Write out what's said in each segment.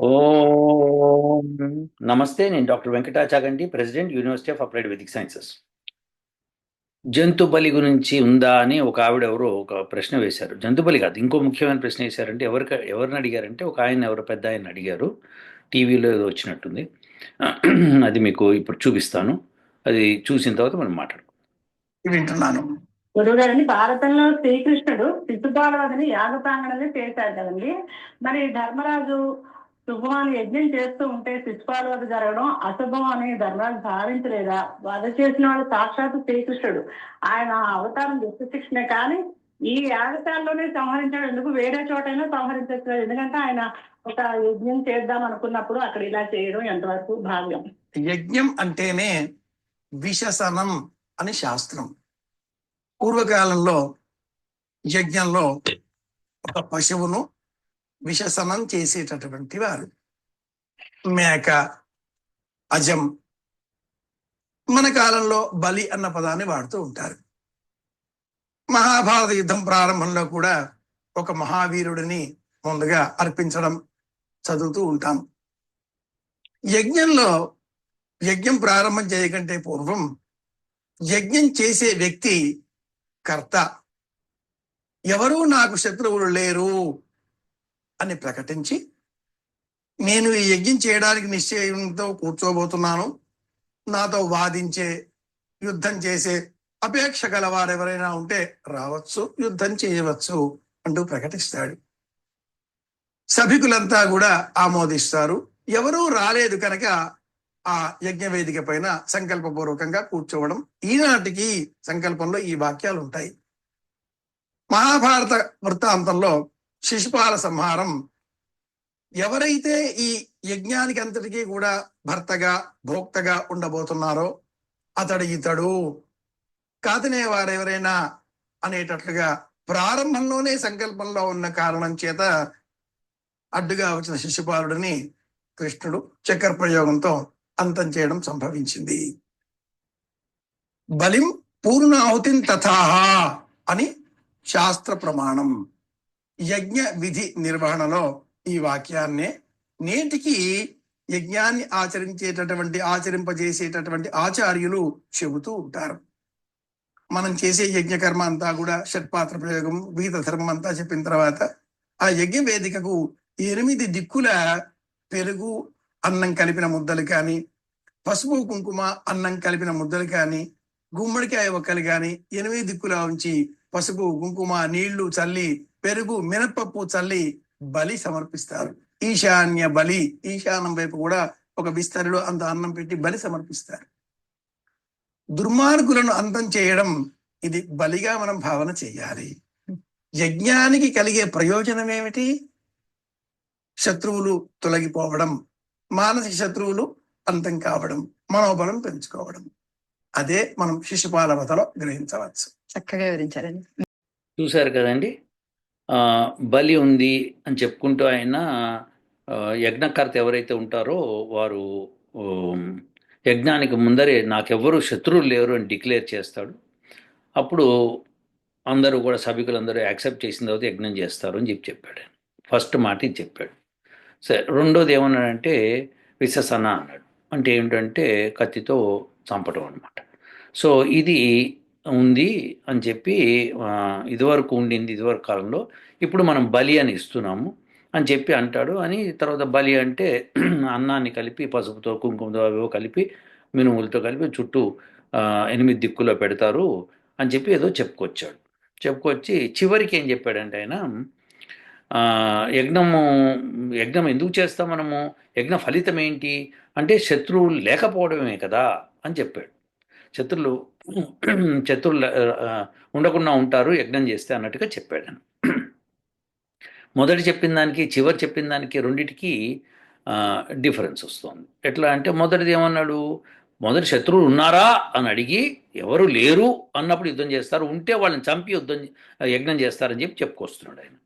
ఓం. నమస్తే నేను doctor Venkata Chaganti president university of applied Vedic sciences. జంతు బలి గురించి ఉందా అని ఒక ఆవిడ ఎవరో ఒక ప్రశ్న వేశారు. జంతు బలి కాదు ఇంకో ముఖ్యమైన ప్రశ్న వేశారంటే ఎవరికి ఎవరిని అడిగారంటే ఒక ఆయన ఎవరు పెద్ద ఆయన అడిగారు. టీవీలో ఏదో వచ్చినట్టుంది. అది మీకు ఇప్పుడు చూపిస్తాను. అది చూసిన తర్వాత మనం మాట్లాడుకుందాం. వింటున్నాను. భారతంలో శ్రీకృష్ణుడు శిశుపాలవతిని యాగ ప్రాంగణంలో చేశాడు కదండి. మరి ధర్మరాజు శుభం అని యజ్ఞం చేస్తూ ఉంటే శిశుపాలవతి జరగడం అశుభం అని ధర్మరాజు భావించలేదా వధ చేసిన వాడు సాక్షాత్ శ్రీకృష్ణుడు. ఆయన అవతారం దుష్ట శిక్షణే కానీ ఈ యాగశాలలోనే సంహరించాడు. ఎందుకు? వేరే చోటైనా సంహరించట్లేదు. ఎందుకంటే ఆయన ఒక యజ్ఞం చేద్దాం అనుకున్నప్పుడు అక్కడ ఇలా చేయడం ఎంతవరకు భావ్యం యజ్ఞం అంటేనే విశసనం అని శాస్త్రం. పూర్వకాలంలో యజ్ఞంలో ఒక పశువును విశసనం చేసేటటువంటి వారు. మేక అజం మన కాలంలో బలి అన్న పదాన్ని వాడుతూ ఉంటారు. మహాభారత యుద్ధం ప్రారంభంలో కూడా ఒక మహావీరుడిని ముందుగా అర్పించడం చదువుతూ ఉంటాం. యజ్ఞంలో యజ్ఞం ప్రారంభం చేయకంటే పూర్వం యజ్ఞం చేసే వ్యక్తి కర్త. ఎవరూ నాకు శత్రువులు లేరు. అని ప్రకటించి నేను ఈ యజ్ఞం చేయడానికి నిశ్చయంతో కూర్చోబోతున్నాను. నాతో వాదించే యుద్ధం చేసే అపేక్ష గల వారెవరైనా ఉంటే రావచ్చు యుద్ధం చేయవచ్చు అంటూ ప్రకటిస్తాడు. సభికులంతా కూడా ఆమోదిస్తారు. ఎవరూ రాలేదు కనుక ఆ యజ్ఞ వేదిక పైన సంకల్పపూర్వకంగా కూర్చోవడం. ఈనాటికి సంకల్పంలో ఈ వాక్యాలు ఉంటాయి మహాభారత వృత్తాంతంలో శిశుపాల సంహారం. ఎవరైతే ఈ యజ్ఞానికి అంతటికీ కూడా భర్తగా భోక్తగా ఉండబోతున్నారో అతడు ఇతడు. కాదనే వారెవరైనా అనేటట్లుగా ప్రారంభంలోనే సంకల్పంలో ఉన్న కారణం చేత అడ్డుగా వచ్చిన శిశుపాలుడిని కృష్ణుడు చక్కెర ప్రయోగంతో అంతం చేయడం సంభవించింది. బలిం పూర్ణాహుతిం తథాహ అని శాస్త్ర ప్రమాణం. యజ్ఞ విధి నిర్వహణలో ఈ వాక్యాన్నే నేటికి యజ్ఞాన్ని ఆచరించేటటువంటి ఆచరింపజేసేటటువంటి ఆచార్యులు చెబుతూ ఉంటారు. మనం చేసే యజ్ఞకర్మ అంతా కూడా షట్పాత్ర ప్రయోగం విహిత ధర్మం అంతా చెప్పిన తర్వాత ఆ యజ్ఞ వేదికకు ఎనిమిది దిక్కుల పెరుగు అన్నం కలిపిన ముద్దలు కానీ పసుపు కుంకుమ అన్నం కలిపిన ముద్దలు కానీ గుమ్మడికాయ ఒక్కలు కానీ ఎనిమిది దిక్కులా ఉంచి పసుపు కుంకుమ నీళ్ళు చల్లి పెరుగు మినపప్పు చల్లి బలి సమర్పిస్తారు. ఈశాన్య బలి ఈశాన్యం వైపు కూడా ఒక బిస్తరిలో అంత అన్నం పెట్టి బలి సమర్పిస్తారు. దుర్మార్గులను అంతం చేయడం ఇది బలిగా మనం భావన చేయాలి. యజ్ఞానికి కలిగే ప్రయోజనం ఏమిటి? శత్రువులు తొలగిపోవడం మానసిక శత్రువులు అంతం కావడం మనోబలం పెంచుకోవడం. అదే మనం శిశుపాల వతలో గ్రహించవచ్చు. చక్కగా వివరించారండి. చూశారు కదండి. బలి ఉంది అని చెప్పుకుంటూ ఆయన యజ్ఞకర్త ఎవరైతే ఉంటారో వారు యజ్ఞానికి ముందరే నాకెవ్వరూ శత్రువులు లేరు అని డిక్లేర్ చేస్తాడు. అప్పుడు అందరూ కూడా సభికులందరూ యాక్సెప్ట్ చేసిన తర్వాత యజ్ఞం చేస్తారు అని చెప్పి చెప్పాడు ఫస్ట్ మాట ఇది చెప్పాడు. సరే రెండోది ఏమన్నాడంటే విశసన అన్నాడు. అంటే ఏమిటంటే కత్తితో చంపడం అనమాట సో ఇది ఉంది అని చెప్పి ఇదివరకు ఉండింది ఇదివరకు కాలంలో. ఇప్పుడు మనం బలి అని ఇస్తున్నాము అని చెప్పి అంటాడు. అని తర్వాత బలి అంటే అన్నాన్ని కలిపి పసుపుతో కుంకుమతో అవేవో కలిపి మినుములతో కలిపి చుట్టూ ఎనిమిది దిక్కులో పెడతారు అని చెప్పి ఏదో చెప్పుకొచ్చాడు. చెప్పుకొచ్చి చివరికి ఏం చెప్పాడంటే ఆయన యజ్ఞము యజ్ఞం ఎందుకు చేస్తాం మనము? యజ్ఞ ఫలితం ఏంటి? అంటే శత్రువులు లేకపోవడమే కదా అని చెప్పాడు. శత్రులు శత్రువులు ఉండకుండా ఉంటారు యజ్ఞం చేస్తే అన్నట్టుగా చెప్పాడని మొదటి చెప్పిన దానికి చివరి చెప్పిన దానికి రెండిటికి డిఫరెన్స్ వస్తుంది. ఎట్లా అంటే మొదటిది ఏమన్నాడు? మొదటి శత్రువులు ఉన్నారా? అని అడిగి ఎవరు లేరు? అన్నప్పుడు యుద్ధం చేస్తారు. ఉంటే వాళ్ళని చంపి యుద్ధం యజ్ఞం చేస్తారని చెప్పి చెప్పుకొస్తున్నాడు ఆయన.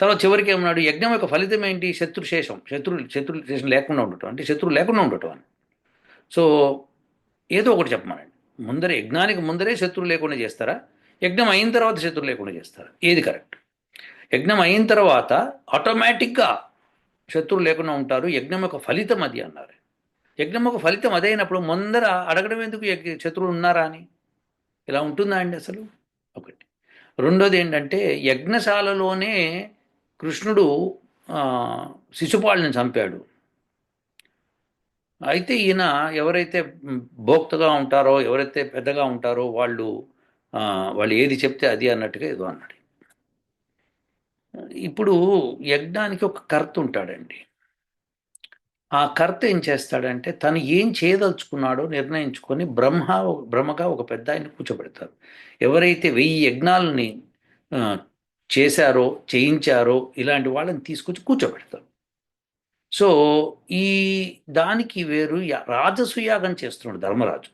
తర్వాత చివరికి ఏమన్నాడు? యజ్ఞం యొక్క ఫలితం ఏంటి? శత్రుశేషం శత్రు శత్రు శేషం లేకుండా ఉండటం. అంటే శత్రువు లేకుండా ఉండటం అని. సో ఏదో ఒకటి చెప్పమనండి. ముందరే యజ్ఞానికి ముందరే శత్రువు లేకుండా చేస్తారా? యజ్ఞం అయిన తర్వాత శత్రువు లేకుండా చేస్తారా? ఏది కరెక్ట్? యజ్ఞం అయిన తర్వాత ఆటోమేటిక్గా శత్రువు లేకుండా ఉంటారు యజ్ఞం యొక్క ఫలితం అది అన్నారు. యజ్ఞం యొక్క ఫలితం అదైనప్పుడు ముందర అడగడం ఎందుకు యజ్ఞ- శత్రువులు ఉన్నారా అని? ఇలా ఉంటుందా అండి అసలు? ఒకటి. రెండోది ఏంటంటే యజ్ఞశాలలోనే కృష్ణుడు ఆ, చంపాడు. అయితే ఈయన ఎవరైతే భోక్తగా ఉంటారో ఎవరైతే పెద్దగా ఉంటారో వాళ్ళు వాళ్ళు ఏది చెప్తే అది అన్నట్టుగా ఏదో అన్నాడు. ఇప్పుడు యజ్ఞానికి ఒక కర్త ఉంటాడండి. ఆ కర్త ఏం చేస్తాడంటే తను ఏం చేయదలుచుకున్నాడో నిర్ణయించుకొని బ్రహ్మ బ్రహ్మగా ఒక పెద్ద ఆయన కూర్చోబెడతారు. ఎవరైతే వెయ్యి యజ్ఞాలని చేశారో చేయించారో ఇలాంటి వాళ్ళని తీసుకొచ్చి కూర్చోబెడతారు. సో ఈ దానికి వేరు యా- రాజసుయాగం చేస్తున్నాడు ధర్మరాజు.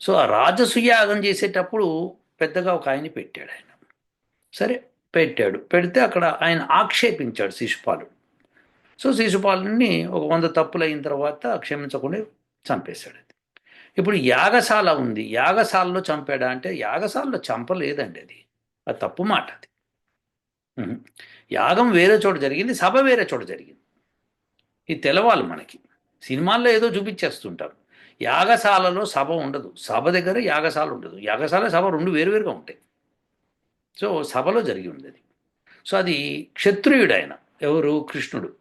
సో ఆ రాజసుయాగం చేసేటప్పుడు పెద్దగా ఒక ఆయన పెట్టాడు ఆయన. సరే పెట్టాడు. పెడితే అక్కడ ఆయన ఆక్షేపించాడు శిశుపాలుడు. సో శిశుపాలుని ఒక వంద తప్పులు అయిన తర్వాత క్షమించకుండా చంపేశాడు అది. ఇప్పుడు యాగశాల ఉంది. యాగశాలలో చంపాడా అంటే యాగశాలలో చంపలేదండి అది. అది తప్పు మాట అది. యాగం వేరే చోట జరిగింది సభ వేరే చోట జరిగింది. ఇది తెలవాలి మనకి. సినిమాల్లో ఏదో చూపించేస్తుంటారు. యాగశాలలో సభ ఉండదు. సభ దగ్గర యాగశాల ఉండదు. యాగశాల సభ రెండు వేరువేరుగా ఉంటాయి. సో సభలో జరిగి ఉంది అది సో అది క్షత్రియుడు ఆయన ఎవరు? కృష్ణుడు.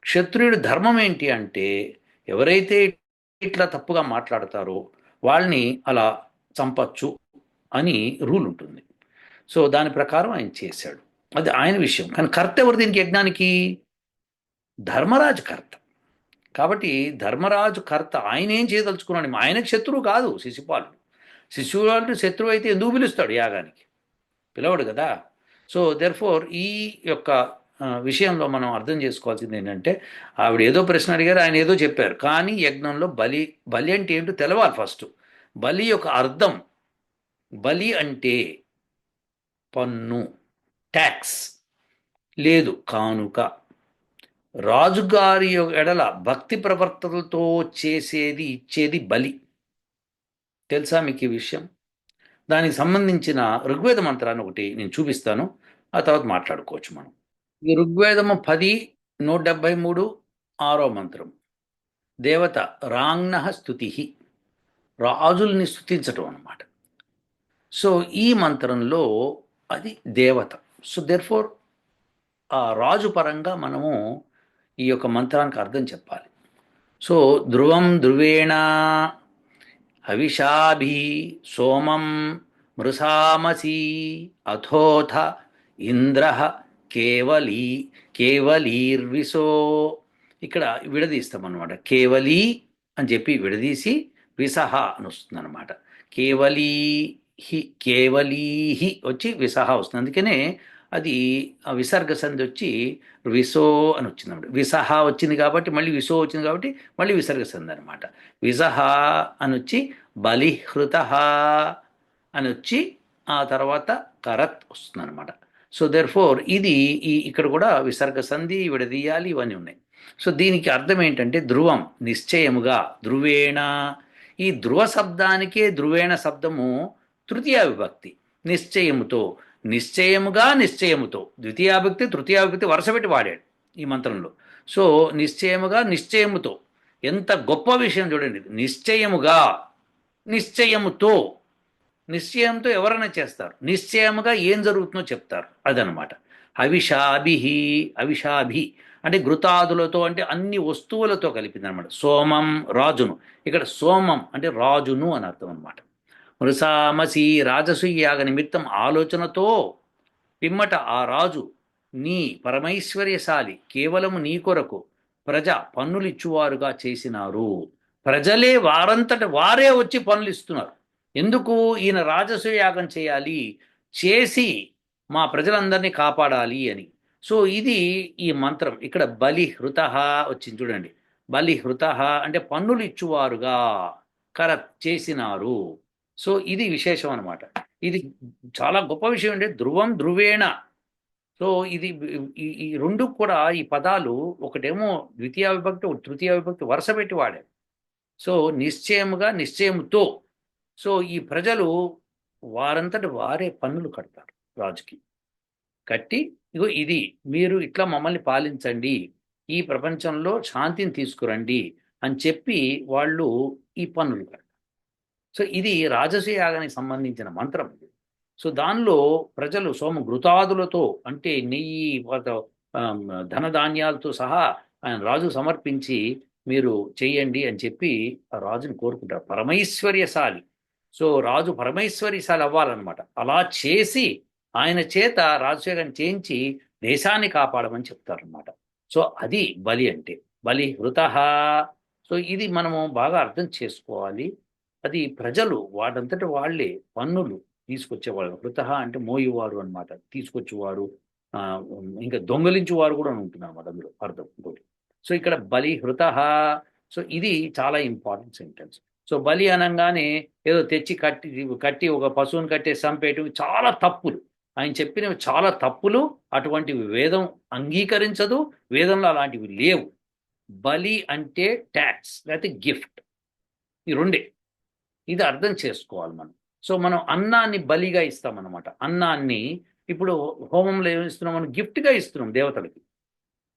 క్షత్రియుడు ధర్మం ఏంటి అంటే ఎవరైతే ఇట్లా తప్పుగా మాట్లాడతారో వాళ్ళని అలా చంపచ్చు అని రూల్ ఉంటుంది. సో దాని ప్రకారం ఆయన చేశాడు. అది ఆయన విషయం. కానీ కర్త ఎవరు దీనికి యజ్ఞానికి? ధర్మరాజు కర్త. కాబట్టి ధర్మరాజు కర్త ఆయన ఏం చేయదలుచుకున్నాడు? ఆయనకు శత్రువు కాదు శిశుపాలుడు. అంటే శత్రువు అయితే ఎందుకు పిలుస్తాడు యాగానికి? పిలవడు కదా. సో దెర్ఫోర్ ఈ యొక్క విషయంలో మనం అర్థం చేసుకోవాల్సింది ఏంటంటే ఆవిడ ఏదో ప్రశ్న అడిగారు ఆయన ఏదో చెప్పారు. కానీ యజ్ఞంలో బలి బలి అంటే ఏంటో తెలవాలి ఫస్ట్ బలి యొక్క అర్థం బలి అంటే పన్ను ట్యాక్స్ లేదు కానుక. రాజుగారి యొక్క ఎడల భక్తి ప్రవర్తనలతో చేసేది ఇచ్చేది బలి. తెలుసా మీకు ఈ విషయం? దానికి సంబంధించిన ఋగ్వేద మంత్రాన్ని ఒకటి నేను చూపిస్తాను. ఆ తర్వాత మాట్లాడుకోవచ్చు మనం. ఈ ఋగ్వేదము పది నూట డెబ్బై మూడు ఆరో మంత్రం. దేవత రాంగ్న స్థుతి రాజుల్ని స్థుతించటం అన్నమాట. సో ఈ మంత్రంలో అది దేవత. సో దెర్ఫోర్ ఆ రాజు పరంగా మనము ఈ యొక్క మంత్రానికి అర్థం చెప్పాలి. సో ధ్రువం ధ్రువేణ హవిషాభి సోమం మృసామసి అథోథ ఇంద్ర కేవలీ కేవలీర్విసో ఇక్కడ విడదీస్తాం అనమాట కేవలీ అని చెప్పి విడదీసి విసహ అని వస్తుంది అనమాట కేవలీహి కేవలీహి వచ్చి విసహ వస్తుంది. అందుకనే అది ఆ విసర్గ సంధి వచ్చి విసో అని వచ్చింది అనమాట విసహ వచ్చింది కాబట్టి మళ్ళీ విసో వచ్చింది కాబట్టి మళ్ళీ విసర్గ సంధి అనమాట. విసహ అని వచ్చి బలిహృత అని వచ్చి ఆ తర్వాత కరత్ వస్తుంది అనమాట సో దెర్ ఫోర్ ఇది ఈ ఇక్కడ కూడా విసర్గ సంధి విడదీయాలి ఇవన్నీ ఉన్నాయి. సో దీనికి అర్థం ఏంటంటే ధ్రువం నిశ్చయముగా ధ్రువేణ. ఈ ధ్రువ శబ్దానికే ధ్రువేణ శబ్దము తృతీయ విభక్తి నిశ్చయముతో. నిశ్చయముగా నిశ్చయముతో. ద్వితీయాభక్తి తృతీయాభక్తి వరుసపెట్టి వాడాడు ఈ మంత్రంలో. సో నిశ్చయముగా నిశ్చయముతో. ఎంత గొప్ప విషయం చూడండి. నిశ్చయముగా నిశ్చయముతో. నిశ్చయంతో ఎవరైనా చేస్తారు. నిశ్చయముగా ఏం జరుగుతుందో చెప్తారు. అదనమాట. అవిషాభి అవిషాభి. అంటే ఘృతాదులతో అంటే అన్ని వస్తువులతో కలిపింది అనమాట సోమం రాజును. ఇక్కడ సోమం అంటే రాజును అని అర్థం అనమాట మృసామసి రాజసూయాగ నిమిత్తం ఆలోచనతో పిమ్మట ఆ రాజు నీ పరమైశ్వర్యశాలి కేవలము నీ కొరకు ప్రజ పన్నులిచ్చువారుగా చేసినారు. ప్రజలే వారంతట వారే వచ్చి పనులు ఇస్తున్నారు ఎందుకు ఈయన రాజసూయాగం చేయాలి? చేసి మా ప్రజలందరినీ కాపాడాలి అని. సో ఇది ఈ మంత్రం. ఇక్కడ బలి హృత వచ్చింది చూడండి. బలి హృత అంటే పన్నులు ఇచ్చువారుగా కర చేసినారు. సో ఇది విశేషం అనమాట ఇది చాలా గొప్ప విషయం అంటే ధ్రువం ధ్రువేణ. సో ఇది ఈ రెండు కూడా ఈ పదాలు ఒకటేమో ద్వితీయ విభక్తి ఒకటి తృతీయ విభక్తి వరుస పెట్టి వాడారు. సో నిశ్చయముగా నిశ్చయముతో. సో ఈ ప్రజలు వారంతటి వారే పన్నులు కడతారు రాజుకి. కట్టి ఇగో ఇది మీరు ఇట్లా మమ్మల్ని పాలించండి ఈ ప్రపంచంలో శాంతిని తీసుకురండి అని చెప్పి వాళ్ళు ఈ పన్నులు కడతారు. సో ఇది రాజసయాగానికి సంబంధించిన మంత్రం ఇది. సో దానిలో ప్రజలు సోమ ఘృతాదులతో అంటే నెయ్యి ధనధాన్యాలతో సహా ఆయన రాజు సమర్పించి మీరు చేయండి అని చెప్పి ఆ రాజుని కోరుకుంటారు. పరమైశ్వర్యశాలి. సో రాజు పరమైశ్వర్యశాలి అవ్వాలన్నమాట. అలా చేసి ఆయన చేత రాజశేఖరం చేయించి దేశాన్ని కాపాడమని చెప్తారనమాట సో అది బలి అంటే బలి హృత సో ఇది మనము బాగా అర్థం చేసుకోవాలి. అది ప్రజలు వాడంతటి వాళ్ళే పన్నులు తీసుకొచ్చేవాళ్ళు. హృత అంటే మోయేవారు అన్నమాట. తీసుకొచ్చేవారు ఇంకా దొంగలించేవారు కూడా ఉంటున్నారు అనమాట అందులో అర్థం ఇంకోటి. సో ఇక్కడ బలి హృత సో ఇది చాలా ఇంపార్టెంట్ సెంటెన్స్. సో బలి అనగానే ఏదో తెచ్చి కట్టి కట్టి ఒక పశువుని కట్టే చంపేయటం చాలా తప్పులు. ఆయన చెప్పినవి చాలా తప్పులు అటువంటివి వేదం అంగీకరించదు వేదంలో అలాంటివి లేవు. బలి అంటే ట్యాక్స్ లేకపోతే గిఫ్ట్. ఈ రెండే. ఇది అర్థం చేసుకోవాలి మనం. సో మనం అన్నాన్ని బలిగా ఇస్తామన్నమాట. అన్నాన్ని ఇప్పుడు హోమంలో ఏమి ఇస్తున్నాం మనం? గిఫ్ట్గా ఇస్తున్నాం దేవతలకి.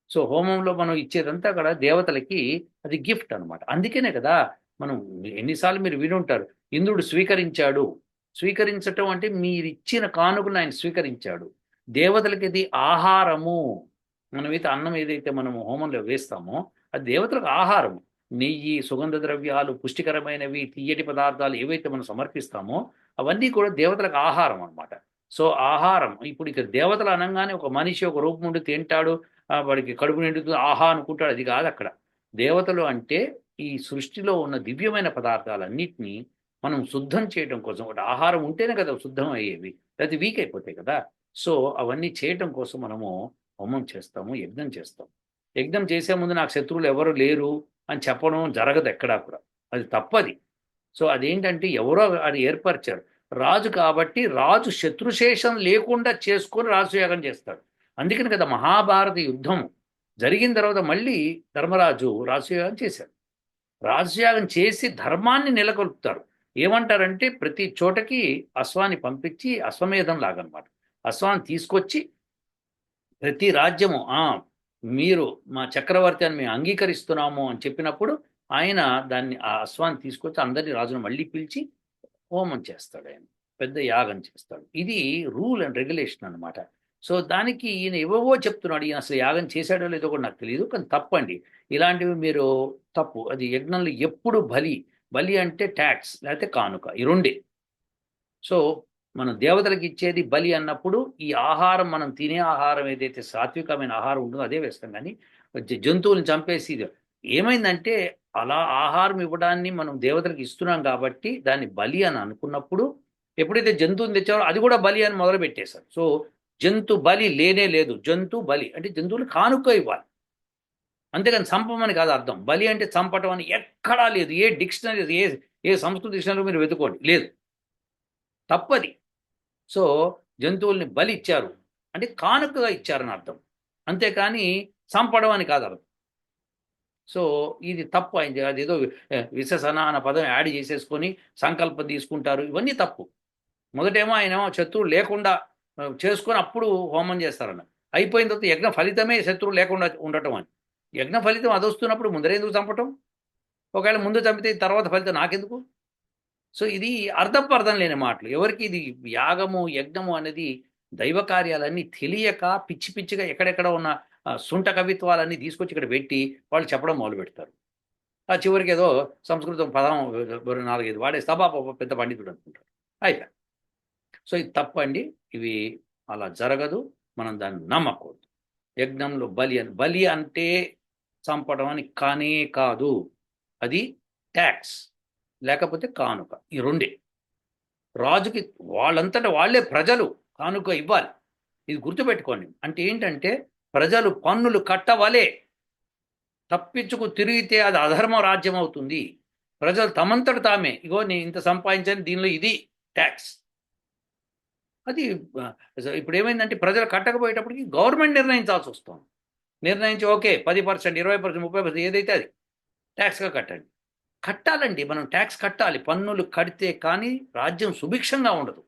సో హోమంలో మనం ఇచ్చేదంతా కూడా దేవతలకి అది గిఫ్ట్ అన్నమాట. అందుకనే కదా మనం ఎన్నిసార్లు మీరు వినుంటారు ఇంద్రుడు స్వీకరించాడు. స్వీకరించటం అంటే మీరు ఇచ్చిన కానుకను ఆయన స్వీకరించాడు. దేవతలకి ఇది ఆహారము. మనమైతే అన్నం ఏదైతే మనం హోమంలో వేస్తామో అది దేవతలకు ఆహారము. నెయ్యి సుగంధ ద్రవ్యాలు పుష్టికరమైనవి తీయటి పదార్థాలు ఏవైతే మనం సమర్పిస్తామో అవన్నీ కూడా దేవతలకు ఆహారం అనమాట సో ఆహారం ఇప్పుడు ఇక్కడ దేవతలు అనగానే ఒక మనిషి ఒక రూపం ఉండి తింటాడు వాడికి కడుపు నిండుతుంది ఆహా అనుకుంటాడు అది కాదు అక్కడ. దేవతలు అంటే ఈ సృష్టిలో ఉన్న దివ్యమైన పదార్థాలన్నింటినీ మనం శుద్ధం చేయడం కోసం ఒకటి ఆహారం ఉంటేనే కదా శుద్ధం అయ్యేవి అది వీక్ అయిపోతాయి కదా. సో అవన్నీ చేయటం కోసం మనము హోమం చేస్తాము యజ్ఞం చేస్తాం యజ్ఞం చేసే ముందు నాకు శత్రువులు ఎవరు లేరు అని చెప్పడం జరగదు ఎక్కడా కూడా. అది తప్పది. సో అదేంటంటే ఎవరో అది ఏర్పరిచారు. రాజు కాబట్టి రాజు శత్రుశేషం లేకుండా చేసుకొని రాజుయాగం చేస్తాడు. అందుకని కదా మహాభారత యుద్ధం జరిగిన తర్వాత మళ్ళీ ధర్మరాజు రాజుయాగం చేశాడు. రాజుయాగం చేసి ధర్మాన్ని నెలకొల్పుతారు. ఏమంటారంటే ప్రతి చోటకి అశ్వాన్ని పంపించి అశ్వమేధం లాగనమాట. అశ్వాన్ని తీసుకొచ్చి ప్రతి రాజ్యము ఆ మీరు మా చక్రవర్తి అని మేము అంగీకరిస్తున్నాము అని చెప్పినప్పుడు ఆయన దాన్ని ఆ అశ్వాన్ని తీసుకొచ్చి అందరినీ రాజును మళ్ళీ పిలిచి హోమం చేస్తాడు ఆయన పెద్ద యాగం చేస్తాడు. ఇది రూల్ అండ్ రెగ్యులేషన్ అనమాట సో దానికి ఈయన ఏవేవో చెప్తున్నాడు ఈయన అసలు యాగం చేశాడో లేదో కూడా నాకు తెలియదు కానీ తప్పండి. ఇలాంటివి మీరు తప్పు అది యజ్ఞంలో ఎప్పుడు బలి బలి అంటే ట్యాక్స్ లేకపోతే కానుక ఈ రెండే. సో మనం దేవతలకు ఇచ్చేది బలి అన్నప్పుడు ఈ ఆహారం మనం తినే ఆహారం ఏదైతే సాత్వికమైన ఆహారం ఉంటుందో అదే వేస్తాం. కానీ జంతువులను చంపేసి ఇది ఏమైందంటే అలా ఆహారం ఇవ్వడాన్ని మనం దేవతలకు ఇస్తున్నాం కాబట్టి దాన్ని బలి అని అనుకున్నప్పుడు ఎప్పుడైతే జంతువుని తెచ్చారో అది కూడా బలి అని మొదలు పెట్టేశారు సో జంతు బలి లేనే లేదు. జంతు బలి అంటే జంతువులు కానుక ఇవ్వాలి. అంతేకాని చంపమని కాదు అర్థం. బలి అంటే చంపటం అని ఎక్కడా లేదు. ఏ డిక్షనరీ ఏ ఏ సంస్కృత డిక్షనరీ మీరు వెతుకోండి లేదు. తప్పది. సో జంతువుల్ని బలి ఇచ్చారు. అంటే కానుకగా ఇచ్చారని అర్థం. అంతేకాని చంపడం అని కాదు అర్థం. సో ఇది తప్పు అయింది. అది ఏదో విశసన అన్న పదం యాడ్ చేసేసుకొని సంకల్పం తీసుకుంటారు. ఇవన్నీ తప్పు. మొదటేమో ఆయన ఏమో శత్రువు లేకుండా చేసుకొని అప్పుడు హోమం చేస్తారన్న. అయిపోయిన తర్వాత యజ్ఞ ఫలితమే శత్రువు లేకుండా ఉండటం అని. యజ్ఞ ఫలితం అది వస్తున్నప్పుడు ఎందుకు చంపటం? ఒకవేళ ముందు చంపితే తర్వాత ఫలితం నాకెందుకు? సో ఇది అర్థపు అర్థం లేని మాటలు. ఎవరికి ఇది యాగము యజ్ఞము అనేది దైవ కార్యాలన్నీ తెలియక పిచ్చి పిచ్చిగా ఎక్కడెక్కడ ఉన్న సుంట కవిత్వాలన్నీ తీసుకొచ్చి ఇక్కడ పెట్టి వాళ్ళు చెప్పడం మొదలు పెడతారు ఆ చివరికి ఏదో సంస్కృతం పదం నాలుగైదు వాడే సభా పెద్ద పండితుడు అనుకుంటారు అయిపోయి సో ఇది తప్పండి. ఇవి అలా జరగదు. మనం దాన్ని నమ్మకూడదు. యజ్ఞంలో బలి అని బలి అంటే చంపడం అని కానే కాదు. అది ట్యాక్స్. లేకపోతే కానుక ఈ రెండే. రాజుకి వాళ్ళంతటా వాళ్ళే ప్రజలు కానుక ఇవ్వాలి. ఇది గుర్తుపెట్టుకోండి. అంటే ఏంటంటే ప్రజలు పన్నులు కట్టవలే. తప్పించుకు తిరిగితే అది అధర్మ రాజ్యం అవుతుంది. ప్రజలు తమంతట తామే. ఇగో నేను ఇంత సంపాదించాను దీనిలో ఇది ట్యాక్స్. అది ఇప్పుడు ఏమైందంటే ప్రజలు కట్టకపోయేటప్పటికి గవర్నమెంట్ నిర్ణయించాల్సి వస్తుంది. నిర్ణయించి ఓకే పది పర్సెంట్ ఇరవై పర్సెంట్ ముప్పై పర్సెంట్ ఏదైతే అది ట్యాక్స్గా కట్టండి. కట్టాలండి. మనం ట్యాక్స్ కట్టాలి. పన్నులు కడితే కానీ రాజ్యం సుభిక్షంగా ఉండదు.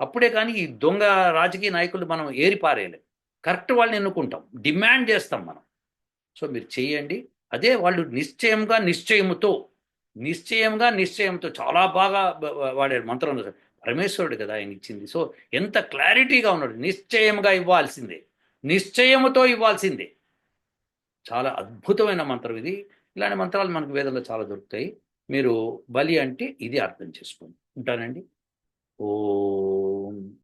అప్పుడే కానీ ఈ దొంగ రాజకీయ నాయకులు మనం ఏరిపారేయలేం కరెక్ట్ వాళ్ళని ఎన్నుకుంటాం. డిమాండ్ చేస్తాం మనం. సో మీరు చేయండి అదే వాళ్ళు నిశ్చయంగా నిశ్చయముతో నిశ్చయంగా నిశ్చయంతో చాలా బాగా వాడాడు వాడారు మంత్రం పరమేశ్వరుడు కదా ఆయన ఇచ్చింది. సో ఎంత క్లారిటీగా ఉన్నాడు. నిశ్చయంగా ఇవ్వాల్సిందే. నిశ్చయముతో ఇవ్వాల్సిందే. చాలా అద్భుతమైన మంత్రం ఇది. ఇలాంటి మంత్రాలు మనకు వేదంలో చాలా దొరుకుతాయి. మీరు బలి అంటే ఇది అర్థం చేసుకోండి. ఉంటానండి? ఓ